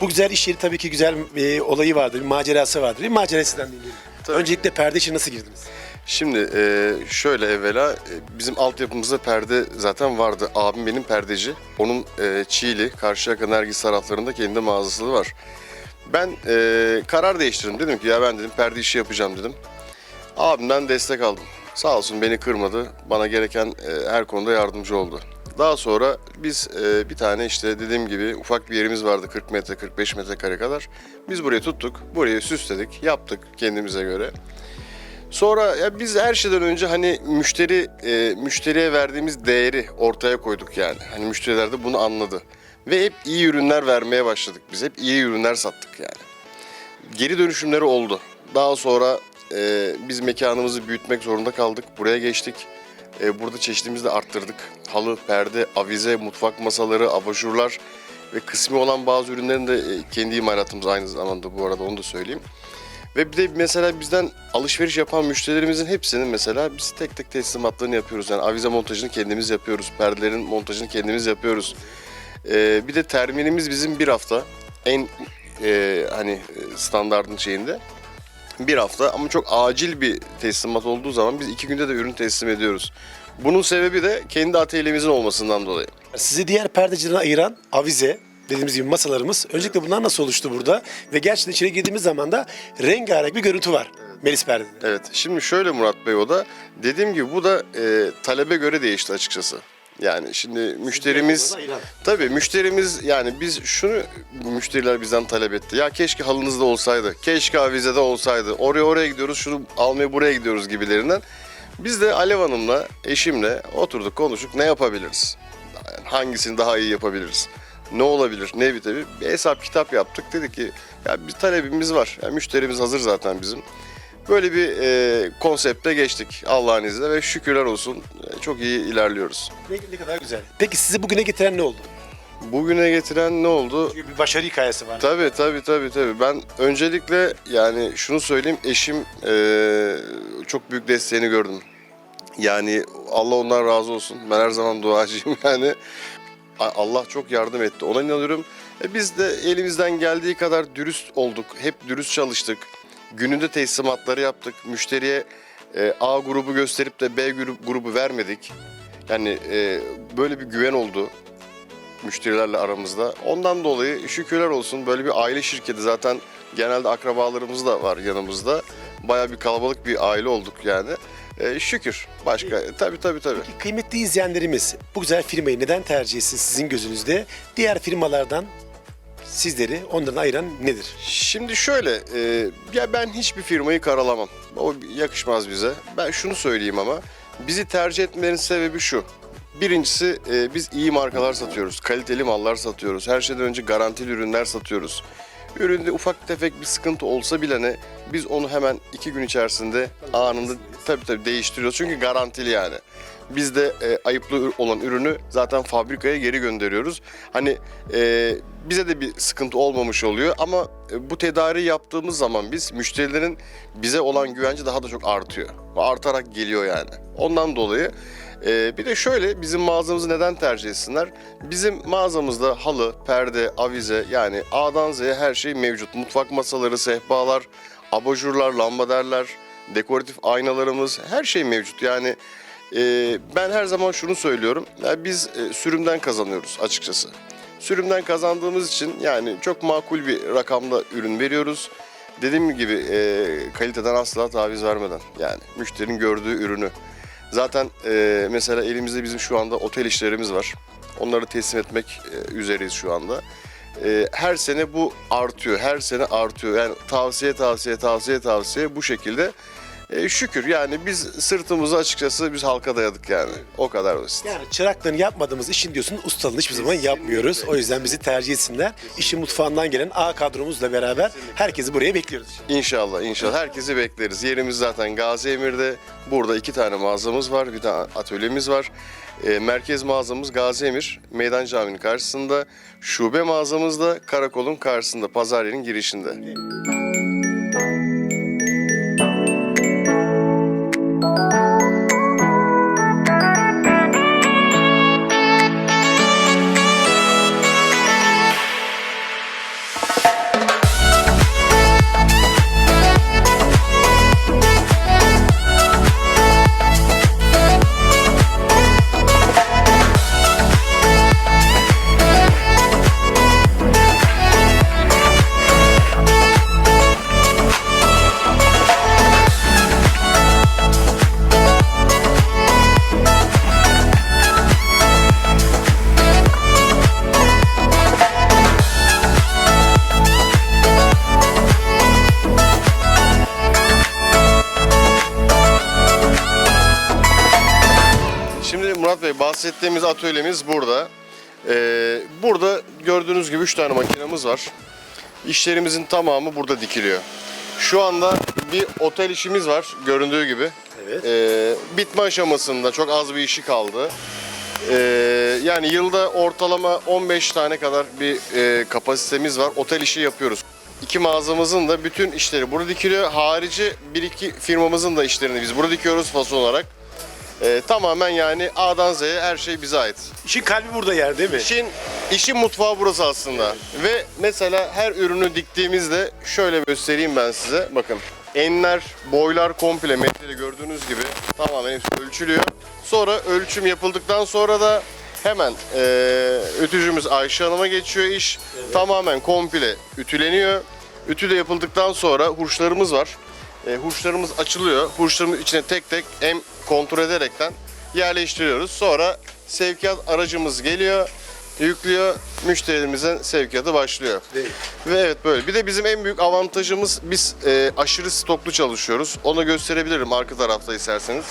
güzel iş yeri tabii ki güzel bir olayı vardır, bir macerası vardır. Bir macerasından dinleyelim. Tabii. Öncelikle perde işine nasıl girdiniz? Şimdi e, şöyle evvela e, bizim altyapımızda perde zaten vardı. Abim benim perdeci. Onun e, Çiğli, Karşıyaka Nergis taraflarında kendi mağazası var. Ben e, karar değiştirdim. Dedim ki ya ben dedim perde işi yapacağım dedim. Abimden destek aldım. Sağ olsun beni kırmadı. Bana gereken e, her konuda yardımcı oldu. Daha sonra biz e, bir tane işte dediğim gibi ufak bir yerimiz vardı 40 metre 45 metrekare kadar. Biz burayı tuttuk. Burayı süsledik, yaptık kendimize göre. Sonra ya biz her şeyden önce hani müşteri e, müşteriye verdiğimiz değeri ortaya koyduk yani. Hani müşteriler de bunu anladı. Ve hep iyi ürünler vermeye başladık biz. Hep iyi ürünler sattık yani. Geri dönüşümleri oldu. Daha sonra e, biz mekanımızı büyütmek zorunda kaldık. Buraya geçtik. E, burada çeşitimizi de arttırdık. Halı, perde, avize, mutfak masaları, abajurlar ve kısmi olan bazı ürünlerin de e, kendi imalatımız aynı zamanda bu arada onu da söyleyeyim. Ve bir de mesela bizden alışveriş yapan müşterilerimizin hepsinin mesela biz tek tek teslimatlarını yapıyoruz. Yani avize montajını kendimiz yapıyoruz. Perdelerin montajını kendimiz yapıyoruz. Ee, bir de terminimiz bizim bir hafta. En e, hani e, standartın şeyinde. Bir hafta ama çok acil bir teslimat olduğu zaman biz iki günde de ürün teslim ediyoruz. Bunun sebebi de kendi atölyemizin olmasından dolayı. Sizi diğer perdecilerden ayıran avize, dediğimiz gibi masalarımız. Öncelikle bunlar nasıl oluştu burada? Ve gerçekten içeri girdiğimiz zaman da rengarenk bir görüntü var Melis Perde'de. Evet, şimdi şöyle Murat Bey o da dediğim gibi bu da e, talebe göre değişti açıkçası. Yani şimdi müşterimiz tabii müşterimiz yani biz şunu müşteriler bizden talep etti. Ya keşke halınızda olsaydı. Keşke avizede olsaydı. Oraya oraya gidiyoruz. Şunu almaya buraya gidiyoruz gibilerinden. Biz de Alev Hanım'la, eşimle oturduk konuştuk ne yapabiliriz? Yani hangisini daha iyi yapabiliriz? Ne olabilir? Ne bitebilir? Bir hesap kitap yaptık. Dedik ki ya bir talebimiz var. Yani müşterimiz hazır zaten bizim. Böyle bir e, konsepte geçtik Allah'ın izniyle ve şükürler olsun e, çok iyi ilerliyoruz. Ne, ne kadar güzel. Peki sizi bugüne getiren ne oldu? Bugüne getiren ne oldu? Çünkü bir başarı hikayesi var. Tabii tabii tabii tabii. Ben öncelikle yani şunu söyleyeyim eşim eee, çok büyük desteğini gördüm. Yani Allah ondan razı olsun. Ben her zaman duacıyım yani. A- Allah çok yardım etti. Ona inanıyorum. E biz de elimizden geldiği kadar dürüst olduk. Hep dürüst çalıştık. Gününde teslimatları yaptık. Müşteriye e, A grubu gösterip de B grubu, grubu vermedik. Yani e, böyle bir güven oldu müşterilerle aramızda. Ondan dolayı şükürler olsun böyle bir aile şirketi zaten genelde akrabalarımız da var yanımızda. Baya bir kalabalık bir aile olduk yani. Ee, şükür. Başka tabii tabii tabii. Kıymetli izleyenlerimiz bu güzel firmayı neden tercih etsin sizin gözünüzde? Diğer firmalardan sizleri ondan ayıran nedir? Şimdi şöyle, e, ya ben hiçbir firmayı karalamam. O yakışmaz bize. Ben şunu söyleyeyim ama, bizi tercih etmelerinin sebebi şu. Birincisi e, biz iyi markalar satıyoruz, kaliteli mallar satıyoruz. Her şeyden önce garantili ürünler satıyoruz. Üründe ufak tefek bir sıkıntı olsa bile ne, biz onu hemen iki gün içerisinde anında tabii tabii değiştiriyoruz. Çünkü garantili yani. Biz de e, ayıplı olan ürünü zaten fabrikaya geri gönderiyoruz. Hani e, bize de bir sıkıntı olmamış oluyor ama e, bu tedariği yaptığımız zaman biz müşterilerin bize olan güvenci daha da çok artıyor. Artarak geliyor yani. Ondan dolayı e, bir de şöyle bizim mağazamızı neden tercih etsinler? Bizim mağazamızda halı, perde, avize yani A'dan Z'ye her şey mevcut. Mutfak masaları, sehpalar, abajurlar, lambaderler, dekoratif aynalarımız her şey mevcut. Yani ee, ben her zaman şunu söylüyorum. Ya biz e, sürümden kazanıyoruz açıkçası. Sürümden kazandığımız için yani çok makul bir rakamda ürün veriyoruz. Dediğim gibi e, kaliteden asla taviz vermeden yani müşterinin gördüğü ürünü. Zaten e, mesela elimizde bizim şu anda otel işlerimiz var. Onları teslim etmek e, üzereyiz şu anda. E, her sene bu artıyor, her sene artıyor. Yani tavsiye tavsiye tavsiye tavsiye bu şekilde. E, şükür yani biz sırtımızı açıkçası biz halka dayadık yani. O kadar basit. Yani çıraklığını yapmadığımız işin diyorsun ustalığını hiçbir zaman yapmıyoruz. O yüzden bizi tercih etsinler. İşin mutfağından gelen A kadromuzla beraber herkesi buraya bekliyoruz. İnşallah inşallah herkesi bekleriz. Yerimiz zaten Gazi Emir'de. Burada iki tane mağazamız var, bir tane atölyemiz var. E, merkez mağazamız Gazi Emir, Meydan Camii'nin karşısında. Şube mağazamız da karakolun karşısında, pazar yerinin girişinde. Murat bahsettiğimiz atölyemiz burada. Ee, burada gördüğünüz gibi 3 tane makinamız var. İşlerimizin tamamı burada dikiliyor. Şu anda bir otel işimiz var göründüğü gibi. Evet. Ee, bitme aşamasında çok az bir işi kaldı. Ee, yani yılda ortalama 15 tane kadar bir e, kapasitemiz var. Otel işi yapıyoruz. İki mağazamızın da bütün işleri burada dikiliyor. Harici bir iki firmamızın da işlerini biz burada dikiyoruz fason olarak. Ee, tamamen yani A'dan Z'ye her şey bize ait. İşin kalbi burada yer değil mi? İşin, işin mutfağı burası aslında. Ve mesela her ürünü diktiğimizde şöyle göstereyim ben size. Bakın enler, boylar komple metrede gördüğünüz gibi tamamen hepsi ölçülüyor. Sonra ölçüm yapıldıktan sonra da hemen eee ütücümüz Ayşe Hanım'a geçiyor iş. Tamamen komple ütüleniyor. Ütü de yapıldıktan sonra hurçlarımız var. E, hurçlarımız açılıyor. Hurçlarımız içine tek tek hem kontrol ederekten yerleştiriyoruz. Sonra sevkiyat aracımız geliyor, yüklüyor, müşterilerimizin sevkiyatı başlıyor. Değil. Ve evet böyle. Bir de bizim en büyük avantajımız biz e, aşırı stoklu çalışıyoruz. Onu gösterebilirim arka tarafta isterseniz.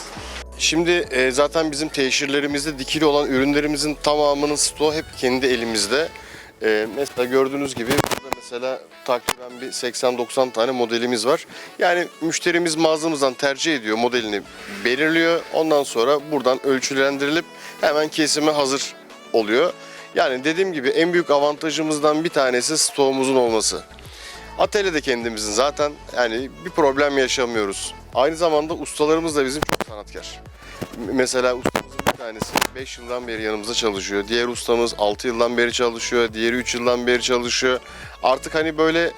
Şimdi e, zaten bizim teşhirlerimizde dikili olan ürünlerimizin tamamının stoğu hep kendi elimizde. E, mesela gördüğünüz gibi mesela takriben bir 80-90 tane modelimiz var. Yani müşterimiz mağazamızdan tercih ediyor, modelini belirliyor. Ondan sonra buradan ölçülendirilip hemen kesime hazır oluyor. Yani dediğim gibi en büyük avantajımızdan bir tanesi stoğumuzun olması. Atölyede kendimizin zaten yani bir problem yaşamıyoruz. Aynı zamanda ustalarımız da bizim çok sanatkar. Mesela bir tanesi 5 yıldan beri yanımızda çalışıyor. Diğer ustamız 6 yıldan beri çalışıyor. Diğeri 3 yıldan beri çalışıyor. Artık hani böyle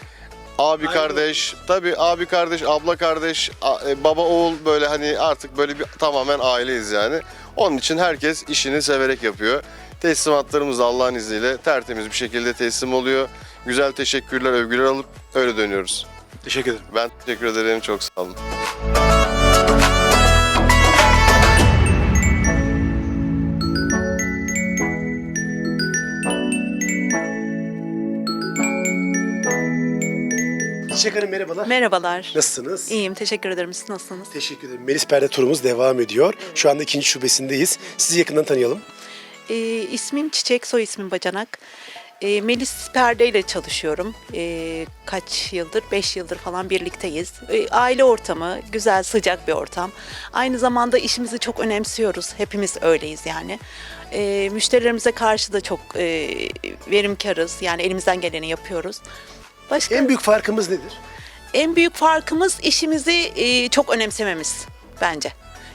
abi Ayrı kardeş, tabii abi kardeş, abla kardeş, e, baba oğul böyle hani artık böyle bir tamamen aileyiz yani. Onun için herkes işini severek yapıyor. Teslimatlarımız da Allah'ın izniyle tertemiz bir şekilde teslim oluyor. Güzel teşekkürler, övgüler alıp öyle dönüyoruz. Teşekkür ederim. Ben teşekkür ederim, çok sağ olun. Çiçek Hanım merhabalar. Merhabalar. Nasılsınız? İyiyim, teşekkür ederim. Siz nasılsınız? Teşekkür ederim. Melis Perde turumuz devam ediyor. Şu anda ikinci şubesindeyiz. Sizi yakından tanıyalım. Ee, ismim Çiçek, soy ismim Bacanak. Ee, Melis Perde ile çalışıyorum. Ee, kaç yıldır? Beş yıldır falan birlikteyiz. Ee, aile ortamı, güzel, sıcak bir ortam. Aynı zamanda işimizi çok önemsiyoruz. Hepimiz öyleyiz yani. Ee, müşterilerimize karşı da çok e, verimkarız. Yani elimizden geleni yapıyoruz. Başka En büyük farkımız nedir? En büyük farkımız işimizi e, çok önemsememiz bence.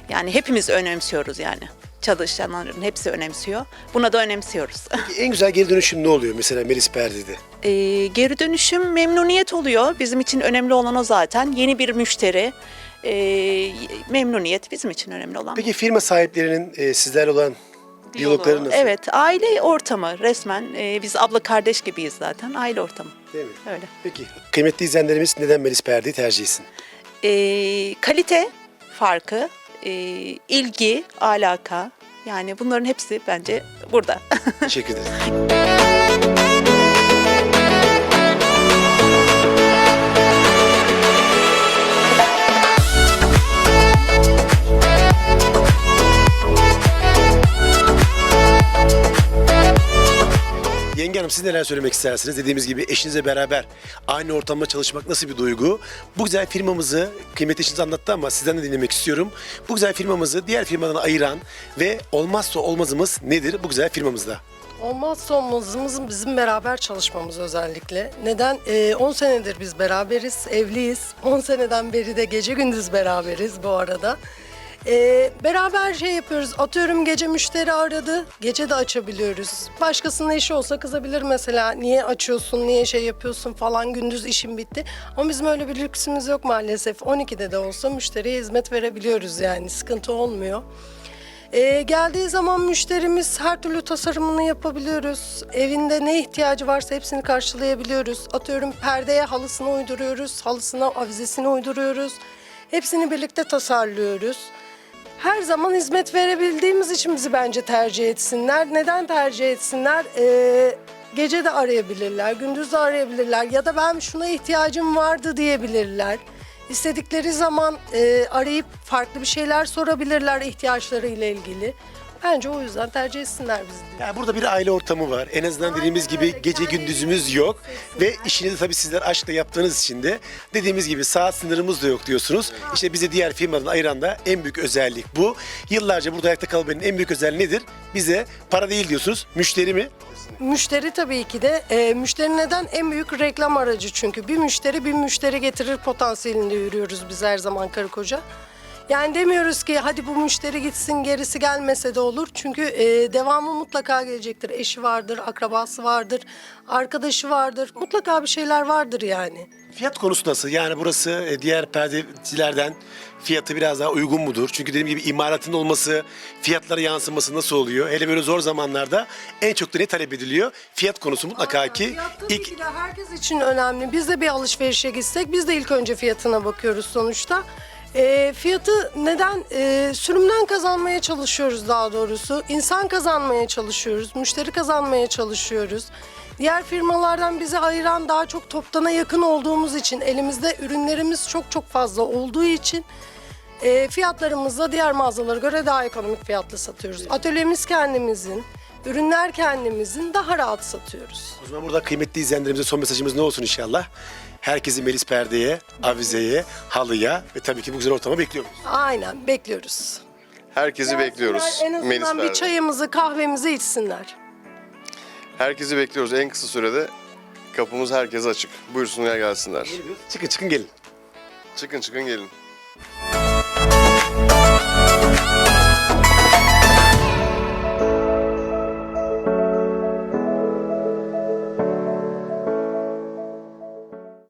Yani hepimiz önemsiyoruz yani. Çalışanların hepsi önemsiyor. Buna da önemsiyoruz. En güzel geri dönüşüm ne oluyor mesela Melis Perde'de? E, geri dönüşüm memnuniyet oluyor. Bizim için önemli olan o zaten. Yeni bir müşteri, e, memnuniyet bizim için önemli olan. Peki firma sahiplerinin e, sizlerle olan diyalogları nasıl? Evet, aile ortamı resmen. E, biz abla kardeş gibiyiz zaten. Aile ortamı. Değil mi? Öyle. Peki kıymetli izleyenlerimiz neden Melis Perde'yi tercih etsin? E, kalite farkı, e, ilgi, alaka. Yani bunların hepsi bence burada. Teşekkür ederim. Yenge Hanım siz neler söylemek istersiniz? Dediğimiz gibi eşinizle beraber aynı ortamda çalışmak nasıl bir duygu? Bu güzel firmamızı, kıymetli eşiniz anlattı ama sizden de dinlemek istiyorum. Bu güzel firmamızı diğer firmadan ayıran ve olmazsa olmazımız nedir bu güzel firmamızda? Olmazsa olmazımız bizim beraber çalışmamız özellikle. Neden? Ee, 10 senedir biz beraberiz, evliyiz. 10 seneden beri de gece gündüz beraberiz bu arada. Ee, beraber şey yapıyoruz. Atıyorum gece müşteri aradı. Gece de açabiliyoruz. Başkasının işi olsa kızabilir mesela. Niye açıyorsun, niye şey yapıyorsun falan. Gündüz işim bitti. Ama bizim öyle bir lüksümüz yok maalesef. 12'de de olsa müşteriye hizmet verebiliyoruz yani. Sıkıntı olmuyor. Ee, geldiği zaman müşterimiz her türlü tasarımını yapabiliyoruz. Evinde ne ihtiyacı varsa hepsini karşılayabiliyoruz. Atıyorum perdeye halısını uyduruyoruz, halısına avizesini uyduruyoruz. Hepsini birlikte tasarlıyoruz. Her zaman hizmet verebildiğimiz için bence tercih etsinler. Neden tercih etsinler? Ee, gece de arayabilirler, gündüz de arayabilirler ya da ben şuna ihtiyacım vardı diyebilirler. İstedikleri zaman e, arayıp farklı bir şeyler sorabilirler ihtiyaçlarıyla ilgili. Bence o yüzden tercih etsinler bizi. diyor. Yani burada bir aile ortamı var. En azından dediğimiz gibi öyle. gece Kendi gündüzümüz yok. Ve işinizi tabii sizler aşkla yaptığınız için de dediğimiz gibi saat sınırımız da yok diyorsunuz. İşte bizi diğer firmadan ayıran da en büyük özellik bu. Yıllarca burada ayakta kalmanın en büyük özelliği nedir? Bize para değil diyorsunuz. Müşteri mi? Müşteri tabii ki de e, müşteri neden en büyük reklam aracı çünkü bir müşteri bir müşteri getirir potansiyelinde yürüyoruz biz her zaman karı koca. Yani demiyoruz ki hadi bu müşteri gitsin gerisi gelmese de olur. Çünkü e, devamı mutlaka gelecektir. Eşi vardır, akrabası vardır, arkadaşı vardır. Mutlaka bir şeyler vardır yani. Fiyat konusu nasıl? Yani burası e, diğer perdecilerden fiyatı biraz daha uygun mudur? Çünkü dediğim gibi imalatın olması, fiyatlara yansıması nasıl oluyor? Hele böyle zor zamanlarda en çok da ne talep ediliyor? Fiyat konusu mutlaka ki Fiyat tabii ilk ki de herkes için önemli. Biz de bir alışverişe gitsek biz de ilk önce fiyatına bakıyoruz sonuçta. E, fiyatı neden? E, sürümden kazanmaya çalışıyoruz daha doğrusu. İnsan kazanmaya çalışıyoruz. Müşteri kazanmaya çalışıyoruz. Diğer firmalardan bizi ayıran daha çok toptana yakın olduğumuz için, elimizde ürünlerimiz çok çok fazla olduğu için e, fiyatlarımız da diğer mağazalara göre daha ekonomik fiyatla satıyoruz. Atölyemiz kendimizin, ürünler kendimizin daha rahat satıyoruz. O zaman burada kıymetli izleyenlerimize son mesajımız ne olsun inşallah? Herkesi Melis Perde'ye, avizeye, halıya ve tabii ki bu güzel ortama bekliyoruz. Aynen bekliyoruz. Herkesi bekliyoruz. En azından Melis bir Perde. çayımızı kahvemizi içsinler. Herkesi bekliyoruz en kısa sürede. Kapımız herkese açık. Buyursunlar gelsinler. Çıkın çıkın gelin. Çıkın çıkın gelin.